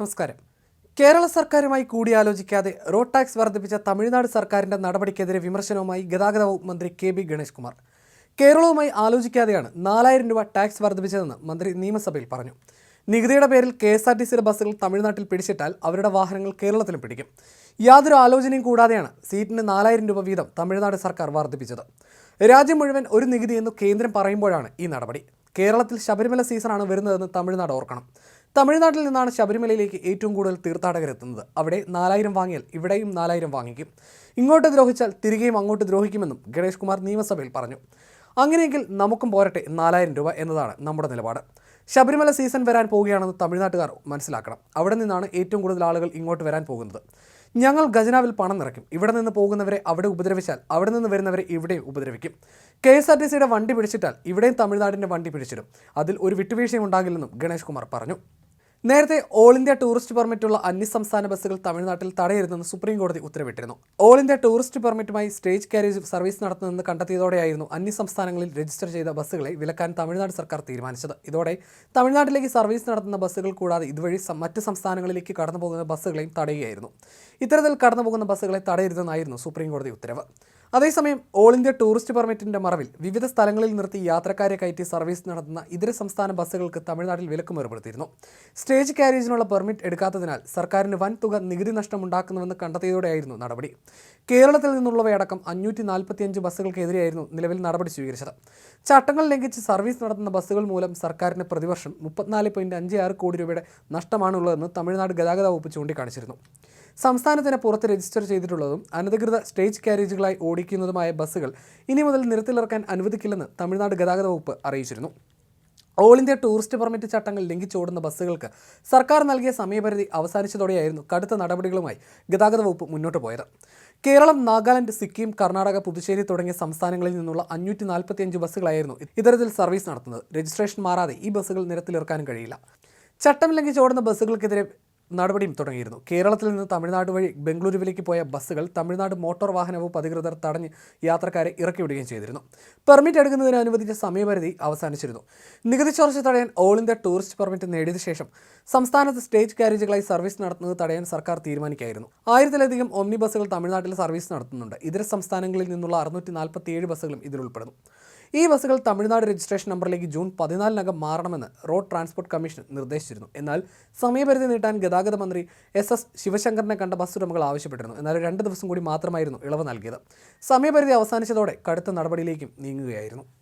നമസ്കാരം. കേരള സർക്കാരുമായി കൂടിയാലോചിക്കാതെ road tax വർദ്ധിപ്പിച്ച തമിഴ്നാട് സർക്കാരിന്റെ നടപടിക്കെതിരെ വിമർശനവുമായി ഗതാഗത വകുപ്പ് മന്ത്രി കെ ബി ഗണേഷ് കുമാർ കേരളവുമായി ആലോചിക്കാതെയാണ് നാലായിരം രൂപ ടാക്സ് വർദ്ധിപ്പിച്ചതെന്ന് മന്ത്രി നിയമസഭയിൽ പറഞ്ഞു. നികുതിയുടെ പേരിൽ കെ എസ് ആർ ടി സിയുടെ ബസ്സുകൾ തമിഴ്നാട്ടിൽ പിടിച്ചിട്ടാൽ അവരുടെ വാഹനങ്ങൾ കേരളത്തിലും പിടിക്കും. യാതൊരു ആലോചനയും കൂടാതെയാണ് സീറ്റിന് നാലായിരം രൂപ വീതം തമിഴ്നാട് സർക്കാർ വർദ്ധിപ്പിച്ചത്. രാജ്യം മുഴുവൻ ഒരു നികുതി എന്ന് കേന്ദ്രം പറയുമ്പോഴാണ് ഈ നടപടി. കേരളത്തിൽ ശബരിമല സീസണാണ് വരുന്നതെന്ന് തമിഴ്നാട് ഓർക്കണം. തമിഴ്നാട്ടിൽ നിന്നാണ് ശബരിമലയിലേക്ക് ഏറ്റവും കൂടുതൽ തീർത്ഥാടകരെത്തുന്നത്. അവിടെ നാലായിരം വാങ്ങിയാൽ ഇവിടെയും നാലായിരം വാങ്ങിക്കും. ഇങ്ങോട്ട് ദ്രോഹിച്ചാൽ തിരികെയും അങ്ങോട്ട് ദ്രോഹിക്കുമെന്നും ഗണേഷ് കുമാർ നിയമസഭയിൽ പറഞ്ഞു. അങ്ങനെയെങ്കിൽ നമുക്കും പോരട്ടെ നാലായിരം രൂപ എന്നതാണ് നമ്മുടെ നിലപാട്. ശബരിമല സീസൺ വരാൻ പോവുകയാണെന്ന് തമിഴ്നാട്ടുകാർ മനസ്സിലാക്കണം. അവിടെ നിന്നാണ് ഏറ്റവും കൂടുതൽ ആളുകൾ ഇങ്ങോട്ട് വരാൻ പോകുന്നത്. ഞങ്ങൾ ഖജനാവിൽ പണം നിറയ്ക്കും. ഇവിടെ നിന്ന് പോകുന്നവരെ അവിടെ ഉപദ്രവിച്ചാൽ അവിടെ നിന്ന് വരുന്നവരെ ഇവിടെ ഉപദ്രവിക്കും. കെ എസ് ആർ ടി സിയുടെ വണ്ടി പിടിച്ചിട്ടാൽ ഇവിടെയും തമിഴ്നാടിന്റെ വണ്ടി പിടിച്ചിടും. അതിൽ ഒരു വിട്ടുവീഴ്ചയും ഉണ്ടാകില്ലെന്നും ഗണേഷ് കുമാർ പറഞ്ഞു. നേരത്തെ ഓൾ ഇന്ത്യ ടൂറിസ്റ്റ് പെർമിറ്റുള്ള അന്യസംസ്ഥാന ബസ്സുകൾ തമിഴ്നാട്ടിൽ തടയരുതെന്ന് സുപ്രീം കോടതി ഉത്തരവിട്ടിരുന്നു. ഓൾ ഇന്ത്യ ടൂറിസ്റ്റ് പെർമിറ്റുമായി സ്റ്റേജ് കാരേജ് സർവീസ് നടത്തുന്നതെന്ന് കണ്ടെത്തിയതോടെയായിരുന്നു അന്യസംസ്ഥാനങ്ങളിൽ രജിസ്റ്റർ ചെയ്ത ബസ്സുകളെ വിലക്കാൻ തമിഴ്നാട് സർക്കാർ തീരുമാനിച്ചത്. ഇതോടെ തമിഴ്നാട്ടിലേക്ക് സർവീസ് നടത്തുന്ന ബസ്സുകൾ കൂടാതെ ഇതുവഴി മറ്റ് സംസ്ഥാനങ്ങളിലേക്ക് കടന്നുപോകുന്ന ബസ്സുകളെയും തടയുകയായിരുന്നു. ഇത്തരത്തിൽ കടന്നുപോകുന്ന ബസ്സുകളെ തടയരുതെന്നായിരുന്നു സുപ്രീം കോടതി ഉത്തരവ്. അതേസമയം ഓൾ ഇന്ത്യ ടൂറിസ്റ്റ് പെർമിറ്റിന്റെ മറവിൽ വിവിധ സ്ഥലങ്ങളിൽ നിർത്തി യാത്രക്കാരെ കയറ്റി സർവീസ് നടത്തുന്ന ഇതര സംസ്ഥാന ബസ്സുകൾക്ക് തമിഴ്നാട്ടിൽ വിലക്കും ഏർപ്പെടുത്തിയിരുന്നു. സ്റ്റേജ് കാരേജിനുള്ള പെർമിറ്റ് എടുക്കാത്തതിനാൽ സർക്കാരിന് വൻ തുക നികുതി നഷ്ടമുണ്ടാക്കുന്നുവെന്ന് കണ്ടെത്തിയതോടെയായിരുന്നു നടപടി. കേരളത്തിൽ നിന്നുള്ളവയടക്കം അഞ്ഞൂറ്റി നാൽപ്പത്തിയഞ്ച് ബസ്സുകൾക്കെതിരെയായിരുന്നു നിലവിൽ നടപടി സ്വീകരിച്ചത്. ചട്ടങ്ങൾ ലംഘിച്ച് സർവീസ് നടത്തുന്ന ബസ്സുകൾ മൂലം സർക്കാരിന് പ്രതിവർഷം മുപ്പത്തിനാല് പോയിന്റ് അഞ്ച് ആറ് കോടി രൂപയുടെ നഷ്ടമാണുള്ളതെന്ന് തമിഴ്നാട് ഗതാഗത വകുപ്പ് ചൂണ്ടിക്കാണിച്ചിരുന്നു. സംസ്ഥാനത്തിന് പുറത്ത് രജിസ്റ്റർ ചെയ്തിട്ടുള്ളതും അനധികൃത സ്റ്റേജ് കാരേജുകളായി ഓടിക്കുന്നതുമായ ബസ്സുകൾ ഇനി മുതൽ നിരത്തിലിറക്കാൻ അനുവദിക്കില്ലെന്ന് തമിഴ്നാട് ഗതാഗത വകുപ്പ് അറിയിച്ചിരുന്നു. ഓൾ ഇന്ത്യ ടൂറിസ്റ്റ് പെർമിറ്റ് ചട്ടങ്ങൾ ലംഘിച്ചോടുന്ന ബസ്സുകൾക്ക് സർക്കാർ നൽകിയ സമയപരിധി അവസാനിച്ചതോടെയായിരുന്നു കടുത്ത നടപടികളുമായി ഗതാഗത വകുപ്പ് മുന്നോട്ട് പോയത്. കേരളം നാഗാലാൻഡ് സിക്കിം കർണാടക പുതുച്ചേരി തുടങ്ങിയ സംസ്ഥാനങ്ങളിൽ നിന്നുള്ള അഞ്ഞൂറ്റി നാൽപ്പത്തിയഞ്ച് ബസ്സുകളായിരുന്നു ഇത്തരത്തിൽ സർവീസ് നടത്തുന്നത്. രജിസ്ട്രേഷൻ മാറാതെ ഈ ബസ്സുകൾ നിരത്തിലിറക്കാനും കഴിയില്ല. ചട്ടം ലംഘിച്ചോടുന്ന ബസ്സുകൾക്കെതിരെ നടപടിയും തുടങ്ങിയിരുന്നു. കേരളത്തിൽ നിന്ന് തമിഴ്നാട് വഴി ബംഗളൂരുവിലേക്ക് പോയ ബസ്സുകൾ തമിഴ്നാട് മോട്ടോർ വാഹന വകുപ്പ് അധികൃതർ തടഞ്ഞ് യാത്രക്കാരെ ഇറക്കിവിടുകയും ചെയ്തിരുന്നു. പെർമിറ്റ് എടുക്കുന്നതിന് അനുവദിച്ച സമയപരിധി അവസാനിച്ചിരുന്നു. നികുതി ചോർച്ച തടയാൻ ഓൾ ഇന്ത്യ ടൂറിസ്റ്റ് പെർമിറ്റ് നേടിയതിനു ശേഷം സംസ്ഥാനത്ത് സ്റ്റേജ് കാരേജുകളായി സർവീസ് നടത്തുന്നത് തടയാൻ സർക്കാർ തീരുമാനിക്കായിരുന്നു. ആയിരത്തിലധികം ഒമ്നി ബസ്സുകൾ തമിഴ്നാട്ടിൽ സർവീസ് നടത്തുന്നുണ്ട്. ഇതര സംസ്ഥാനങ്ങളിൽ നിന്നുള്ള അറുന്നൂറ്റി ബസ്സുകളും ഇതിൽ ഉൾപ്പെടുന്നു. ഈ ബസ്സുകൾ തമിഴ്നാട് രജിസ്ട്രേഷൻ നമ്പറിലേക്ക് ജൂൺ പതിനാലിനകം മാറണമെന്ന് റോഡ് ട്രാൻസ്പോർട്ട് കമ്മീഷൻ നിർദ്ദേശിച്ചിരുന്നു. എന്നാൽ സമയപരിധി നീട്ടാൻ ഗതാഗത മന്ത്രി എസ് എസ് ശിവശങ്കറിനെ കണ്ട ബസ് ഉടമകൾ ആവശ്യപ്പെട്ടിരുന്നു. എന്നാൽ രണ്ട് ദിവസം കൂടി മാത്രമായിരുന്നു ഇളവ് നൽകിയത്. സമയപരിധി അവസാനിച്ചതോടെ കടുത്ത നടപടിയിലേക്കും നീങ്ങുകയായിരുന്നു.